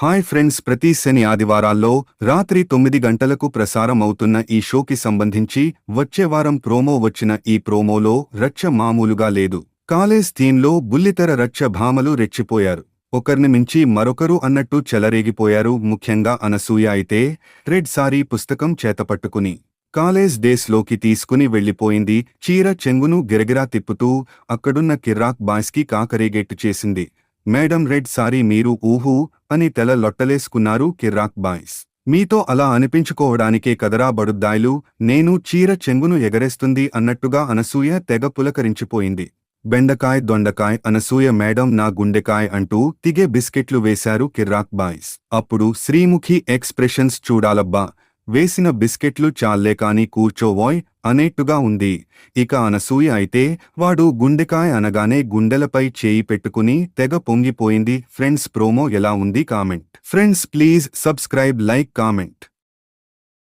Hi friends ప్రతి శని ఆదివారాల్లో రాత్రి తొమ్మిది గంటలకు ప్రసారం అవుతున్న ఈ షోకి సంబంధించి వచ్చే వారం ప్రోమో వచ్చిన ఈ ప్రోమోలో రచ్చ మామూలుగా లేదు. కాలేజ్ థీన్లో బుల్లితెర రచ్చ భామలు రెచ్చిపోయారు. ఒకరిని మించి మరొకరు అన్నట్టు చెలరేగిపోయారు ముఖ్యంగా అనసూయ అయితే రెడ్ సారీ పుస్తకం చేతపట్టుకుని. కాలేజ్ డేస్లోకి తీసుకుని వెళ్ళిపోయింది చీర చెంగును గిరగిరా తిప్పుతూ అక్కడున్న కిర్రాక్ బాయ్స్కి కాకరేగెట్టు చేసింది. మేడం రెడ్ సారీ మీరు ఊహూ అని తెల లొట్టలేసుకున్నారు కిర్రాక్ బాయ్స్. మీతో అలా అనిపించుకోవడానికే కదరా బడుద్దాయిలు నేను చీర చెంగును ఎగరేస్తుంది అన్నట్టుగా అనసూయ తెగ పులకరించిపోయింది. బెండకాయ్ దొండకాయ్ అనసూయ మేడం నా గుండెకాయ్ అంటూ తిగే బిస్కెట్లు వేశారు కిర్రాక్ బాయ్స్. అప్పుడు శ్రీముఖి ఎక్స్ప్రెషన్స్ చూడాలబ్బా వేసిన బిస్కెట్లు చాలే కాని కూర్చోవోయ్ అనేట్టుగా ఉంది. ఇక అనసూయ అయితే వాడు గుండెకాయ అనగానే గుండెలపై చేయి పెట్టుకుని తెగ పొంగిపోయింది. ఫ్రెండ్స్ ప్రోమో ఎలా ఉంది comment. Friends please subscribe like comment.